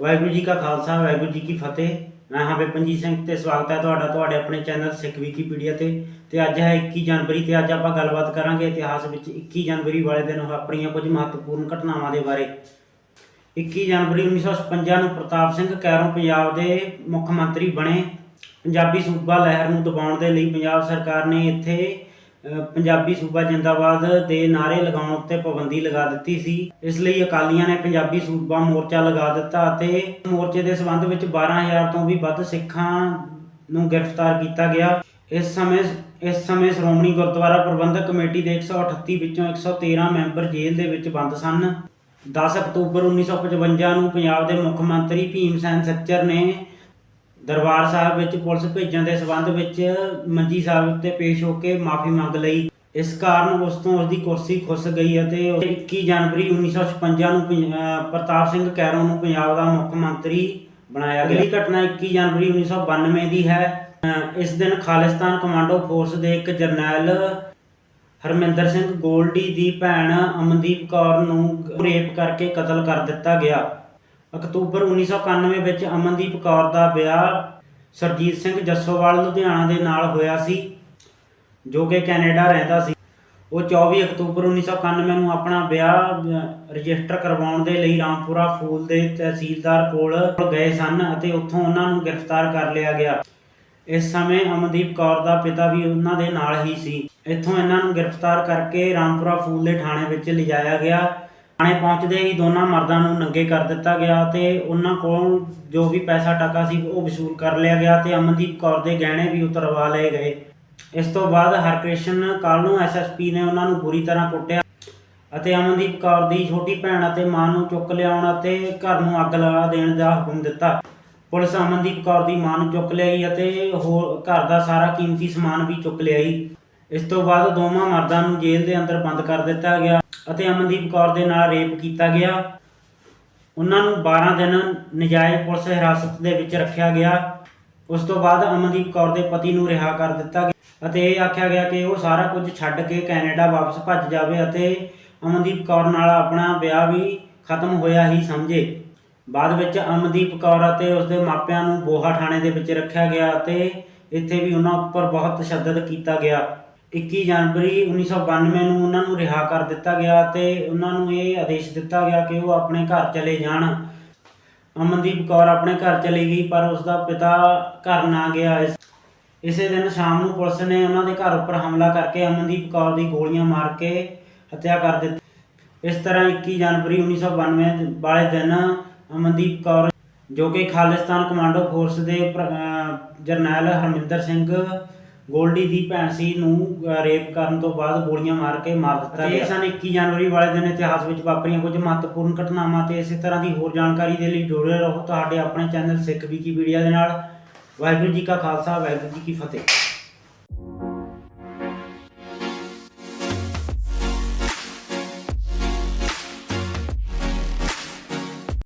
ਵਾਹਿਗੁਰੂ ਜੀ ਕਾ ਖਾਲਸਾ, ਵਾਹਿਗੁਰੂ ਜੀ ਕੀ ਫਤਿਹ। ਮੈਂ ਹਾਂ ਬਿਪਨਜੀਤ ਸਿੰਘ ਤੇ ਸਵਾਗਤ ਹੈ ਤੁਹਾਡਾ, ਤੁਹਾਡੇ ਆਪਣੇ ਚੈਨਲ ਸਿੱਖ ਵਿਕੀਪੀਡੀਆ ਤੇ। ਤੇ ਅੱਜ ਹੈ 21 ਜਨਵਰੀ ਤੇ ਅੱਜ ਆਪਾਂ ਗੱਲਬਾਤ ਕਰਾਂਗੇ ਇਤਿਹਾਸ ਵਿੱਚ 21 ਜਨਵਰੀ ਵਾਲੇ ਦਿਨ ਵਾਪਰੀਆਂ ਕੁਝ ਮਹੱਤਵਪੂਰਨ ਘਟਨਾਵਾਂ ਦੇ ਬਾਰੇ। 21 ਜਨਵਰੀ 1956 ਨੂੰ ਪ੍ਰਤਾਪ ਸਿੰਘ ਕੈਰੋਂ ਪੰਜਾਬ ਦੇ ਮੁੱਖ ਮੰਤਰੀ ਬਣੇ। ਪੰਜਾਬੀ ਸੂਬਾ ਲਹਿਰ ਨੂੰ ਦਬਾਉਣ ਦੇ ਲਈ ਪੰਜਾਬ ਸਰਕਾਰ ਨੇ ਇੱਥੇ ਪੰਜਾਬੀ ਸੂਬਾ ਜਿੰਦਾਬਾਦ ਦੇ ਨਾਰੇ ਲਗਾਉਣ ਉੱਤੇ ਪਾਬੰਦੀ ਲਗਾ ਦਿੱਤੀ ਸੀ। ਇਸ ਲਈ ਅਕਾਲੀਆਂ ਨੇ ਪੰਜਾਬੀ ਸੂਬਾ ਮੋਰਚਾ ਲਗਾ ਦਿੱਤਾ ਅਤੇ ਮੋਰਚੇ ਦੇ ਸਬੰਧ ਵਿੱਚ 12000 ਤੋਂ ਵੀ ਵੱਧ ਸਿੱਖਾਂ ਨੂੰ ਗ੍ਰਿਫਤਾਰ ਕੀਤਾ ਗਿਆ। ਇਸ ਸਮੇਂ ਇਸ ਸਮੇਂ ਸ਼੍ਰੋਮਣੀ ਗੁਰਦੁਆਰਾ ਪ੍ਰਬੰਧਕ ਕਮੇਟੀ ਦੇ 138 ਵਿੱਚੋਂ 113 ਮੈਂਬਰ ਜੇਲ੍ਹ ਦੇ ਵਿੱਚ ਬੰਦ ਸਨ। 10 ਅਕਤੂਬਰ 1955 ਨੂੰ ਪੰਜਾਬ ਦੇ ਮੁੱਖ ਮੰਤਰੀ ਭੀਮ ਸੈਨ ਸੱਚਰ ਨੇ ਦਰਬਾਰ ਸਾਹਿਬ ਵਿੱਚ ਪੁਲਿਸ ਭੇਜਣ ਦੇ ਸਬੰਧ ਵਿੱਚ ਮੰਜੀ ਸਾਹਿਬ ਉੱਤੇ ਪੇਸ਼ ਹੋ ਕੇ ਮਾਫੀ ਮੰਗ ਲਈ। ਇਸ ਕਾਰਨ ਉਸ ਤੋਂ ਉਸ ਦੀ ਕੁਰਸੀ ਖੁੱਸ ਗਈ ਅਤੇ ਉਹ 21 ਜਨਵਰੀ 1956 ਨੂੰ ਪੰਜ- ਪ੍ਰਤਾਪ ਸਿੰਘ ਕੈਰੋਂ ਨੂੰ ਪੰਜਾਬ ਦਾ ਮੁੱਖ ਮੰਤਰੀ ਬਣਾਇਆ ਗਿਆ। ਅਗਲੀ ਘਟਨਾ 21 ਜਨਵਰੀ 1992 ਦੀ ਹੈ। ਇਸ ਦਿਨ ਖਾਲਿਸਤਾਨ ਕਮਾਂਡੋ ਫੋਰਸ ਦੇ ਇੱਕ ਜਰਨੈਲ ਹਰਮਿੰਦਰ ਸਿੰਘ ਗੋਲਡੀ ਦੀ ਭੈਣ ਅਮਨਦੀਪ ਕੌਰ ਨੂੰ ਰੇਪ ਕਰਕੇ ਕਤਲ ਕਰ ਦਿੱਤਾ ਗਿਆ। ਅਕਤੂਬਰ 1991 ਵਿੱਚ ਅਮਨਦੀਪ ਕੌਰ ਦਾ ਵਿਆਹ ਸਰਜੀਤ ਸਿੰਘ ਜੱਸੋਵਾਲ ਲੁਧਿਆਣਾ ਦੇ ਨਾਲ ਹੋਇਆ ਸੀ, ਜੋ ਕਿ ਕੈਨੇਡਾ ਰਹਿੰਦਾ ਸੀ। ਉਹ 24 ਅਕਤੂਬਰ 1991 ਨੂੰ ਆਪਣਾ ਵਿਆਹ ਰਜਿਸਟਰ ਕਰਵਾਉਣ ਦੇ ਲਈ ਰਾਮਪੁਰਾ ਫੂਲ ਦੇ ਤਹਿਸੀਲਦਾਰ ਕੋਲ ਗਏ ਸਨ ਅਤੇ ਉੱਥੋਂ ਉਹਨਾਂ ਨੂੰ ਗ੍ਰਿਫਤਾਰ ਕਰ ਲਿਆ ਗਿਆ। ਇਸ ਸਮੇਂ ਅਮਨਦੀਪ ਕੌਰ ਦਾ ਪਿਤਾ ਵੀ ਉਹਨਾਂ ਦੇ ਨਾਲ ਹੀ ਸੀ। ਇੱਥੋਂ ਇਹਨਾਂ ਨੂੰ ਗ੍ਰਿਫਤਾਰ ਕਰਕੇ ਰਾਮਪੁਰਾ ਫੂਲ ਦੇ ਥਾਣੇ ਵਿੱਚ ਲਿਜਾਇਆ ਗਿਆ। ਥਾਣੇ ਪਹੁੰਚਦੇ ਹੀ ਦੋਨਾਂ ਮਰਦਾਂ ਨੂੰ ਨੰਗੇ ਕਰ ਦਿੱਤਾ ਗਿਆ ਤੇ ਉਹਨਾਂ ਕੋਲ ਜੋ ਵੀ ਪੈਸਾ ਟਕਾ ਸੀ ਉਹ ਵਸੂਲ ਕਰ ਲਿਆ ਗਿਆ ਤੇ ਅਮਨਦੀਪ ਕੌਰ ਦੇ ਗਹਿਣੇ ਵੀ ਉਤਰਵਾ ਲਏ ਗਏ। ਇਸ ਤੋਂ ਬਾਅਦ ਹਰਕ੍ਰਿਸ਼ਨ ਕਾਲੂ ਐਸਐਸਪੀ ਨੇ ਉਹਨਾਂ ਨੂੰ ਬੁਰੀ ਤਰ੍ਹਾਂ ਕੁੱਟਿਆ ਅਤੇ ਅਮਨਦੀਪ ਕੌਰ ਦੀ ਛੋਟੀ ਭੈਣ ਅਤੇ ਮਾਂ ਨੂੰ ਚੁੱਕ ਲਿਆਉਣ ਅਤੇ ਘਰ ਨੂੰ ਅੱਗ ਲਗਾ ਦੇਣ ਦਾ ਹੁਕਮ ਦਿੱਤਾ। ਪੁਲਿਸ ਅਮਨਦੀਪ ਕੌਰ ਦੀ ਮਾਂ ਨੂੰ ਚੁੱਕ ਲਿਆਈ ਅਤੇ ਹੋਰ ਘਰ ਦਾ ਸਾਰਾ ਕੀਮਤੀ ਸਮਾਨ ਵੀ ਚੁੱਕ ਲਿਆਈ। ਇਸ ਤੋਂ ਬਾਅਦ ਦੋਵਾਂ ਮਰਦਾਂ ਨੂੰ ਜੇਲ੍ਹ ਦੇ ਅੰਦਰ ਬੰਦ ਕਰ ਦਿੱਤਾ ਗਿਆ ਅਤੇ ਅਮਨਦੀਪ ਕੌਰ ਦੇ ਨਾਲ ਰੇਪ ਕੀਤਾ ਗਿਆ। ਉਹਨਾਂ ਨੂੰ 12 ਦਿਨ ਨਜਾਇਜ਼ ਪੁਲਿਸ ਹਿਰਾਸਤ ਦੇ ਵਿੱਚ ਰੱਖਿਆ ਗਿਆ। ਉਸ ਤੋਂ ਬਾਅਦ ਅਮਨਦੀਪ ਕੌਰ ਦੇ ਪਤੀ ਨੂੰ ਰਿਹਾ ਕਰ ਦਿੱਤਾ ਗਿਆ ਅਤੇ ਇਹ ਆਖਿਆ ਗਿਆ ਕਿ ਉਹ ਸਾਰਾ ਕੁਝ ਛੱਡ ਕੇ ਕੈਨੇਡਾ ਵਾਪਸ ਭੱਜ ਜਾਵੇ ਅਤੇ ਅਮਨਦੀਪ ਕੌਰ ਨਾਲ ਆਪਣਾ ਵਿਆਹ ਵੀ ਖਤਮ ਹੋਇਆ ਹੀ ਸਮਝੇ। ਬਾਅਦ ਵਿੱਚ ਅਮਨਦੀਪ ਕੌਰ ਅਤੇ ਉਸਦੇ ਮਾਪਿਆਂ ਨੂੰ ਬੋਹਾ ਥਾਣੇ ਦੇ ਵਿੱਚ ਰੱਖਿਆ ਗਿਆ ਅਤੇ ਇੱਥੇ ਵੀ ਉਹਨਾਂ ਉੱਪਰ ਬਹੁਤ ਤਸ਼ੱਦਦ ਕੀਤਾ ਗਿਆ। 21 ਜਨਵਰੀ 1992 ਨੂੰ ਉਹਨਾਂ ਨੂੰ ਰਿਹਾ ਕਰ ਦਿੱਤਾ ਗਿਆ ਤੇ ਉਹਨਾਂ ਨੂੰ ਇਹ ਆਦੇਸ਼ ਦਿੱਤਾ ਗਿਆ ਕਿ ਉਹ ਆਪਣੇ ਘਰ ਚਲੇ ਜਾਣ। ਅਮਨਦੀਪ ਕੌਰ ਆਪਣੇ ਘਰ ਚਲੀ ਗਈ, ਪਰ ਉਸ ਦਾ ਪਿਤਾ ਘਰ ਨਾ ਗਿਆ। ਇਸੇ ਦਿਨ ਸ਼ਾਮ ਨੂੰ ਪੁਲਿਸ ਨੇ ਉਹਨਾਂ ਦੇ ਘਰ ਉੱਪਰ ਹਮਲਾ ਕਰਕੇ ਅਮਨਦੀਪ ਕੌਰ ਦੀ ਗੋਲੀਆਂ ਮਾਰ ਕੇ ਹੱਤਿਆ ਕਰ ਦਿੱਤੀ। ਇਸ ਤਰ੍ਹਾਂ 21 ਜਨਵਰੀ 1992 ਵਾਲੇ ਦਿਨ ਅਮਨਦੀਪ ਕੌਰ, ਜੋ ਕਿ ਖਾਲਿਸਤਾਨ ਕਮਾਂਡੋ ਫੋਰਸ ਦੇ ਜਰਨੈਲ ਹਰਮਿੰਦਰ ਸਿੰਘ ਗੋਲਡੀ ਦੀ ਭੈਣ ਸੀ ਨੂੰ ਰੇਪ ਕਰਨ ਤੋਂ ਬਾਅਦ ਗੋਲੀਆਂ ਮਾਰ ਕੇ ਮਾਰ ਦਿੱਤਾ ਗਿਆ। ਇਹ ਸਨ 21 ਜਨਵਰੀ ਵਾਲੇ ਦਿਨ ਇਤਿਹਾਸ ਵਿੱਚ ਵਾਪਰੀਆਂ ਕੁਝ ਮਹੱਤਵਪੂਰਨ ਘਟਨਾਵਾਂ ਤੇ ਇਸੇ ਤਰ੍ਹਾਂ ਦੀ ਹੋਰ ਜਾਣਕਾਰੀ ਦੇ ਲਈ ਜੁੜੇ ਰਹੋ। ਤੁਹਾਡੇ ਆਪਣੇ ਚੈਨਲ ਸਿੱਖ ਵਿਕੀਪੀਡੀਆ ਦੇ ਨਾਲ। ਵਾਹਿਗੁਰੂ ਜੀ ਕਾ ਖਾਲਸਾ ਵਾਹਿਗੁਰੂ ਜੀ ਕੀ ਫਤਿਹ।